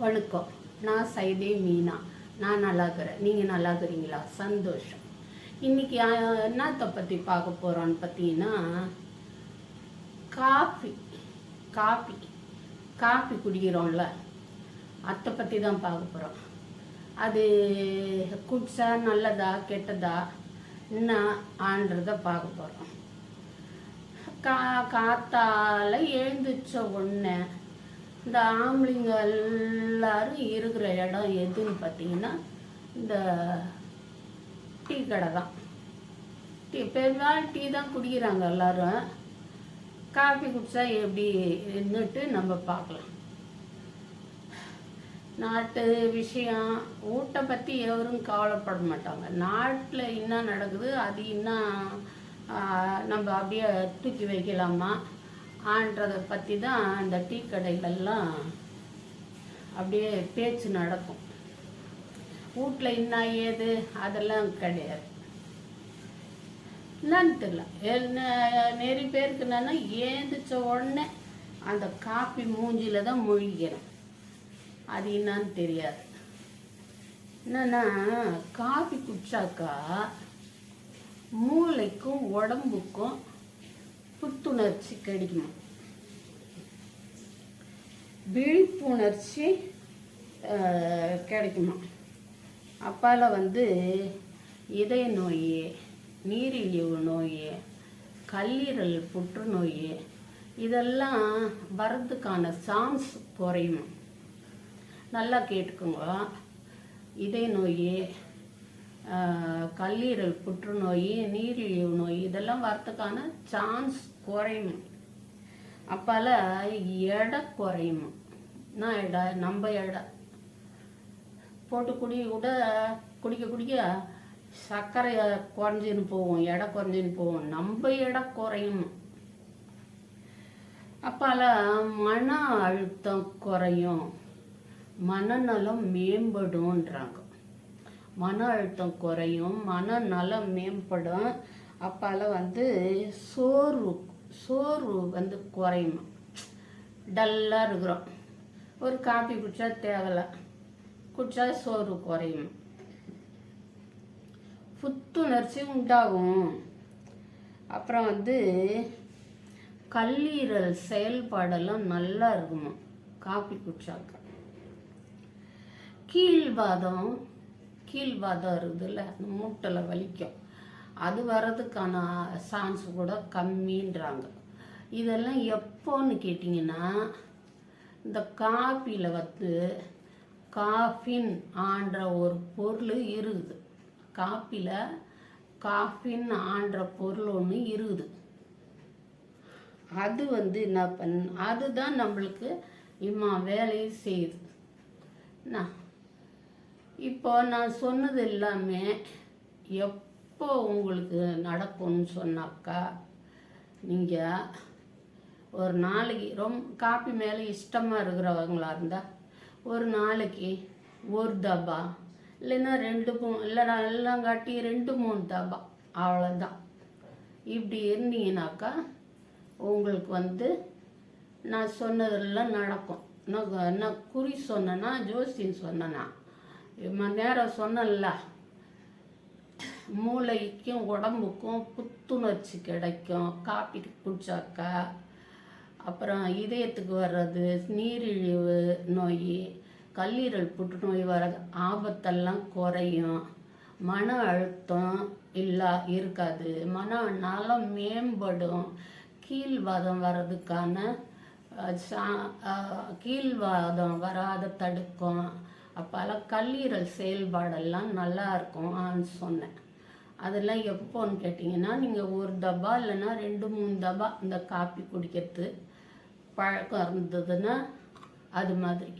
வணக்கம் நான் சைதே மீனா. நான் நல்லா இருக்கிறேன் நீங்கள் நல்லா இருக்கிறீங்களா சந்தோஷம். இன்னைக்கு என்னத்தை பற்றி பார்க்க போகிறோன்னு பார்த்தீங்கன்னா காஃபி. காஃபி. காஃபி குடிக்கிறோம்ல. அதை பற்றி தான் பார்க்க போகிறோம் அது குடிச்சா நல்லதா கெட்டதா? என்ன ஆன்றதை பார்க்க போகிறோம் கா காத்தால எழுந்திரிச்ச உடனே இந்த ஆம்பளைங்க எல்லாரும் இருக்கிற இடம் எதுன்னு பார்த்தீங்கன்னா இந்த டீ கடை தான். டீ பெரும்பாலும் டீ தான் குடிக்கிறாங்க எல்லாரும். காஃபி குடிச்சா எப்படி இருந்துட்டு நம்ம பார்க்கலாம். நாட்டு விஷயம் ஊட்டை பற்றி எவரும் கவலைப்பட மாட்டாங்க. நாட்டில் என்ன நடக்குது அது என்ன நம்ம அப்படியே தூக்கி வைக்கலாமா? ஆன்றதை பற்றி தான் அந்த டீ கடைகள்லாம் அப்படியே பேச்சு நடக்கும். வீட்டில் என்ன ஏது? அதெல்லாம் கிடையாது. என்னன்னு தெரியல. என்ன- நிறைய பேருக்கு என்னன்னா ஏந்திரிச்ச உடனே அந்த காப்பி மூஞ்சியில தான் முழிக்கிறேன். அது என்னன்னு தெரியாது. என்னன்னா காஃபி குடிச்சாக்கா மூளைக்கும் உடம்புக்கும் புத்துணர்ச்சி கிடைக்குமா? விழிப்புணர்ச்சி கிடைக்குமா? அப்பால வந்து இதய நோய் நீரிழிவு நோய் கல்லீரல் புற்றுநோய் இதெல்லாம் வர்றதுக்கான சான்ஸ் குறையுமா? நல்லா கேட்டுக்கோங்க. இதய நோய் கல்லீரல் புற்றுநோய் நீரிழிவு நோய் இதெல்லாம் வரத்துக்கான சான்ஸ் குறையும்? அப்பால எடை குறையும்? நான் எடை நம்ம எடை போட்டு குடி கூட குடிக்க குடிக்க சர்க்கரை குறைஞ்சின்னு போகும் எடை குறைஞ்சின்னு போவோம். நம்ம எடை குறையும். அப்பால மன அழுத்தம் குறையும். மனநலம் மேம்படும்ன்றாங்க. மன அழுத்தம் குறையும் மனநலம் மேம்படும். அப்பால வந்து சோர்வு சோர்வு வந்து குறையும். டல்லாக இருக்கிறோம். ஒரு காபி குடிச்சா தேவலை. குடிச்சா சோர்வு குறையும். புத்துணர்ச்சி உண்டாகும். அப்புறம் வந்து கல்லீரல் செயல்பாடெல்லாம் நல்லா இருக்குமா? காபி குடிச்சாக்க. கீழ்வாதம் கீழ்வாதம் இருக்குதுல்ல அந்த மூட்டில் வலிக்கும். அது வர்றதுக்கான சான்ஸ் கூட கம்மின்றாங்க. இதெல்லாம் எப்போன்னு கேட்டிங்கன்னா இந்த காப்பியில் வந்து காஃபின் ஆன்ற ஒரு பொருள் இருக்குது காப்பியில் காஃபின் ஆன்ற பொருள் ஒன்று இருக்குது அது வந்து என்ன பண் அதுதான் நம்மளுக்கு இம்மா வேலையை செய்யுது என்ன இப்போ நான் சொன்னது எல்லாமே எப்போ உங்களுக்கு நடக்கும்னு சொன்னாக்கா நீங்கள் ஒரு நாளைக்கு ரொம்ப காப்பி மேலே இஷ்டமாக இருக்கிறவங்களா இருந்தால் ஒரு நாளைக்கு ஒரு தபா இல்லைன்னா ரெண்டு மூ இல்லைனா எல்லாம் காட்டி ரெண்டு மூணு தபா அவ்வளோதான் இப்படி இருந்தீங்கனாக்கா உங்களுக்கு வந்து நான் சொன்னதெல்லாம் நடக்கும். நான் நான் குறி சொன்னேன்னா ஜோசியம் சொன்னேன்னா ம நேரம் சொன்னேன்ல. மூளைக்கும் உடம்புக்கும் புத்துணர்ச்சி கிடைக்கும். காப்பி குடிச்சாக்கா அப்புறம் இதயத்துக்கு வர்றது நீரிழிவு நோய் கல்லீரல் புற்றுநோய் வர்றது ஆபத்தெல்லாம் குறையும். மன அழுத்தம் இல்லா இருக்காது. மன நலம் மேம்படும். கீழ்வாதம் வர்றதுக்கான சா- கீழ்வாதம் வராத தடுக்கும். அப்போல்லாம் கல்லீரல் செயல்பாடெல்லாம் நல்லா இருக்கும்னு சொன்னேன். அதெல்லாம் எப்போன்னு கேட்டிங்கன்னா நீங்கள் ஒரு டப்பா இல்லைன்னா ரெண்டு மூணு டப்பா இந்த காப்பி குடிக்கிறது பழக்கம் இருந்ததுன்னா அது மாதிரி.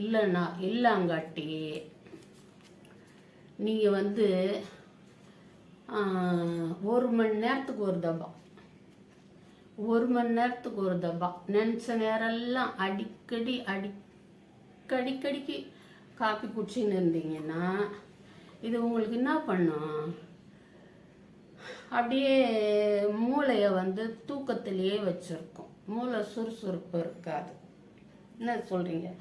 இல்லைன்னா இல்லைங்காட்டி நீங்கள் வந்து ஒரு மணி நேரத்துக்கு ஒரு டப்பா ஒரு மணி நேரத்துக்கு ஒரு டப்பா நினச்ச நேரம்லாம் அடிக்கடி அடிக்கடிக்கடிக்கு காப்பி குடிச்சின்னு இருந்தீங்கன்னா இது உங்களுக்கு என்ன பண்ணும்? அப்படியே மூளையை வந்து தூக்கத்திலேயே வச்சுருக்கும். மூளை சுறுசுறுப்பு இருக்காது. என்ன சொல்கிறீங்க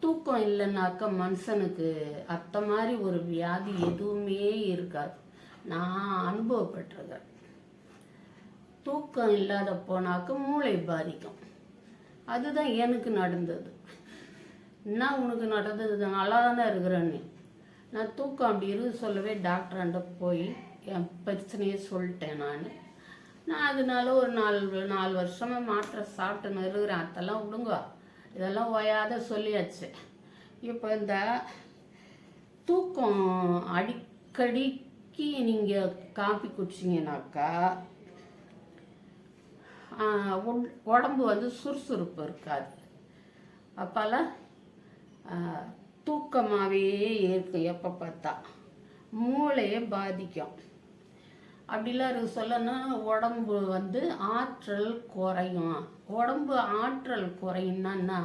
தூக்கம் இல்லைனாக்க மனுஷனுக்கு அத்த மாதிரி ஒரு வியாதி எதுவுமே இருக்காது. நான் அனுபவப்பட்டிருக்கேன். தூக்கம் இல்லாத போனாக்க மூளை பாதிக்கும். அதுதான் எனக்கு நடந்தது. என்ன உனக்கு நடந்தது? நல்லா தானே இருக்கிறேன்னு. நான் தூக்கம் அப்படி இருந்து சொல்லவே டாக்டராண்ட போய் என் பிரச்சனையே சொல்லிட்டேன் நான். நான் அதனால ஒரு நாலு நாலு வருஷமாக மாத்திரை சாப்பிட்டு நிறுகிறேன் அதெல்லாம் விடுங்க. இதெல்லாம் ஓயாத சொல்லியாச்சு. இப்போ இந்த தூக்கம் அடிக்கடிக்கு நீங்கள் காப்பி குடிச்சிங்கனாக்கா உடம்பு வந்து சுறுசுறுப்பு இருக்காது. அப்போல்லாம் தூக்கமாகவே இருக்கும் எப்போ பார்த்தா? மூளையை பாதிக்கும். அப்படிலாம் இருக்கு. சொல்லணும் உடம்பு வந்து ஆற்றல் குறையும். உடம்பு ஆற்றல் குறையும்னா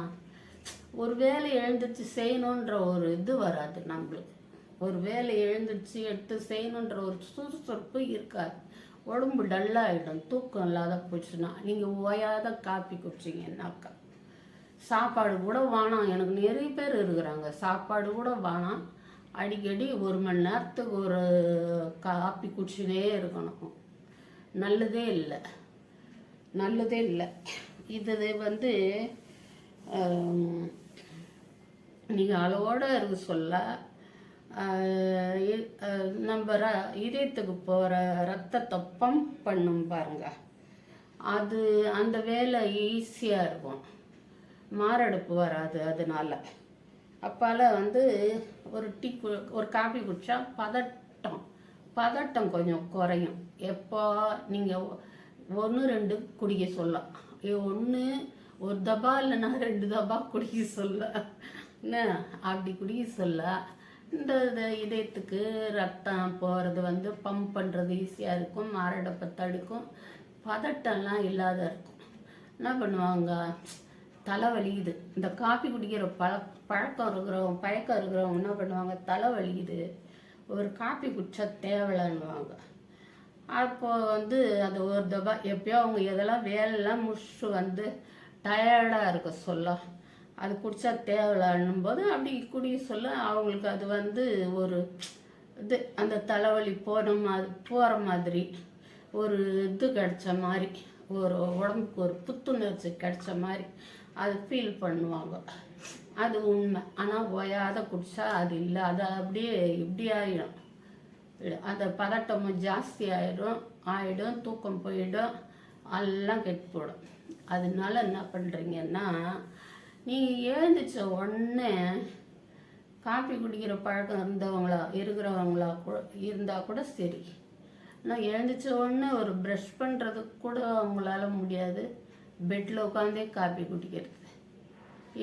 ஒரு வேலை எழுந்திரிச்சு செய்யணுன்ற ஒரு இது வராது நம்மளுக்கு. ஒரு வேலை எழுந்துச்சு எடுத்து செய்யணுன்ற ஒரு சுறுசுறுப்பு இருக்காது. உடம்பு டல்லாகிடும் தூக்கம் இல்லாத போச்சுன்னா நீங்கள் ஓயாத காப்பி குடிச்சிங்கன்னாக்கா. சாப்பாடு கூட வேணாம். எனக்கு நிறைய பேர் இருக்கிறாங்க. சாப்பாடு கூட வேணாம். அடிக்கடி ஒரு மணி நேரத்துக்கு ஒரு காப்பி குடிச்சுனே இருக்கணும். நல்லதே இல்லை. நல்லதே இல்லை. இது வந்து நீங்கள் அளவோட இருக்க சொல்ல நம்ம ர இதயத்துக்கு போகிற ரத்தத்தை பம்ப் பண்ணும் பாருங்க. அது அந்த வேலை ஈஸியாக இருக்கும். மாரடைப்பு வராது அதனால. அப்பால வந்து ஒரு டீ ஒரு காஃபி குடிச்சா பதட்டம் பதட்டம் கொஞ்சம் குறையும். எப்போ நீங்கள் ஒன்று ரெண்டு குடிக்க சொல்லலாம் ஒன்று ஒரு தபா இல்லைன்னா ரெண்டு தபா குடிக்க சொல்ல. என்ன? அப்படி குடிக்க சொல்ல. இந்த இதயத்துக்கு ரத்தம் போகிறது வந்து பம்ப் பண்ணுறது ஈஸியாக இருக்கும். மாரடைப்பை தடுக்கும். பதட்டம்லாம் இல்லாத இருக்கும். என்ன பண்ணுவாங்க? தலை வலிக்குது இந்த காஃபி குடிக்கிற பழ பழக்கம் இருக்கிறவங்க பழக்கம் இருக்கிறவங்க என்ன பண்ணுவாங்க? தலை வலிக்குது ஒரு காஃபி குடிச்சா தேவலைன்னுவாங்க. அப்போ வந்து அது ஒரு தபா எப்பயோ அவங்க எதெல்லாம் வேலையெல்லாம் முடிச்சுட்டு வந்து டயர்டாக இருக்க சொல்ல அது குடிச்சா தேவலான்னும் போது அப்படி குடிக்க சொல்ல அவங்களுக்கு அது வந்து ஒரு இது அந்த தலைவலி போன மாதிரி போகிற மாதிரி ஒரு இது கிடைச்ச மாதிரி ஒரு உடம்புக்கு ஒரு புத்துணர்ச்சி கிடைச்ச மாதிரி. அது ஃபீல் பண்ணுவாங்க. அது உண்மை. ஆனால் ஓயாத குடிச்சா அது இல்லை. அது அப்படியே இப்படி ஆயிடும். அந்த பதட்டமும் ஜாஸ்தி ஆயிடும். ஆயிடும் தூக்கம் போயிடும். எல்லாம் கெட்டு போடும். அதனால என்ன பண்ணுறீங்கன்னா நீங்கள் எழுந்திரிச்ச உடனே காப்பி குடிக்கிற பழக்கம் இருந்தவங்களா இருக்கிறவங்களா கூட இருந்தால் கூட சரி. ஆனால் எழுந்திரிச்ச உடனே ஒரு ப்ரஷ் பண்ணுறதுக்கு கூட அவங்களால முடியாது. பெட்டில் உட்காந்தே காப்பி குடிக்கிறது.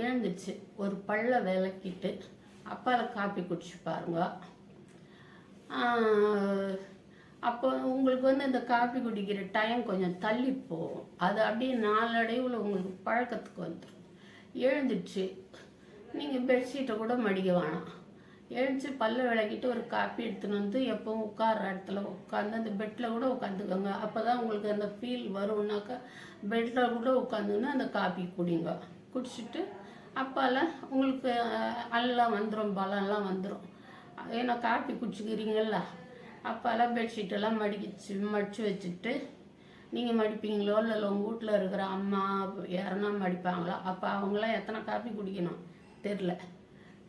எழுந்துச்சு ஒரு பல்ல விளக்கிட்டு அப்பால காப்பி குடிச்சு பாருங்க. அப்போ உங்களுக்கு வந்து இந்த காப்பி குடிக்கிற டைம் கொஞ்சம் தள்ளி போகும். அது அப்படியே நாளடைவில் உங்களுக்கு பழக்கத்துக்கு வந்துடும் எழுந்துச்சு நீங்கள் பெட்ஷீட்டை கூட மடிக்க வேணாம். எழுந்துச்சு பல்ல விளக்கிட்டு ஒரு காப்பி எடுத்துன்னு வந்து எப்பவும் உட்கார்ற இடத்துல உட்காந்து அந்த பெட்டில் கூட உட்காந்துக்கோங்க. அப்போ தான் உங்களுக்கு அந்த ஃபீல் வரும்னாக்கா பெட்டில் கூட உட்காந்துன்னு அந்த காப்பி குடிங்க. குடிச்சிட்டு அப்பால உங்களுக்கு எல்லாம் வந்துடும் பலம்லாம் வந்துடும் ஏன்னா காப்பி குடிச்சிக்கிறீங்கள அப்போல்லாம் பெட்ஷீட்டெல்லாம் மடிக்கிச்சு மடித்து வச்சுட்டு நீங்கள் மடிப்பீங்களோ இல்லை உங்கள் வீட்டில் இருக்கிற அம்மா யாருன்னா மடிப்பாங்களோ அப்போ அவங்களாம் எத்தனை காப்பி குடிக்கணும்? தெரில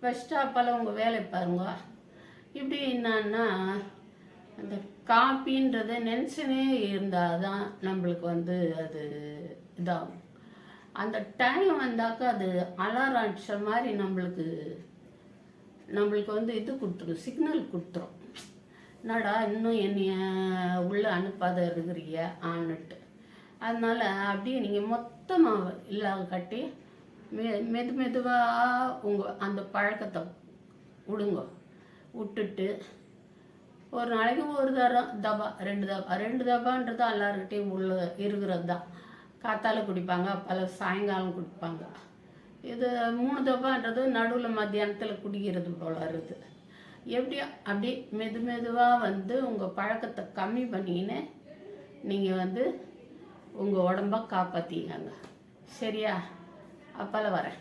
ஃபஸ்ட்டு அப்போல்லாம் உங்கள் வேலை பாருங்க. இப்படி என்னன்னா அந்த காப்பின்றதை நினச்சினே இருந்தால் தான் நம்மளுக்கு வந்து அது இதாகும். அந்த டைம் வந்தாக்கா அது அலாரம் அடிச்ச மாதிரி நம்மளுக்கு நம்மளுக்கு வந்து இது கொடுத்துரும் சிக்னல் கொடுத்துரும். என்னடா இன்னும் என்னைய உள்ளே அனுப்பாத இருக்கிறீங்க? ஆன்னுட்டு. அதனால் அப்படியே நீங்கள் மொத்தமாக இல்லாத கட்டி மெ மெது மெதுவாக உங்கள் அந்த பழக்கத்தை விடுங்க விட்டுட்டு ஒரு நாளைக்கு ஒரு தரம் தபா ரெண்டு தபா ரெண்டு தபான்றது எல்லாருக்கிட்டையும் உள்ள இருக்கிறது தான் காத்தால குடிப்பாங்க பல சாயங்காலம் குடிப்பாங்க. இது மூணு தபான்றது நடுவில் மத்தியானத்தில் குடிக்கிறது போல இருக்குது. எப்படியோ அப்படி மெது மெதுவாக வந்து உங்கள் பழக்கத்தை கம்மி பண்ணிக்கின்னு நீங்கள் வந்து உங்கள் உடம்ப காப்பாற்றிக்கங்க சரியா? அப்பால வரேன்.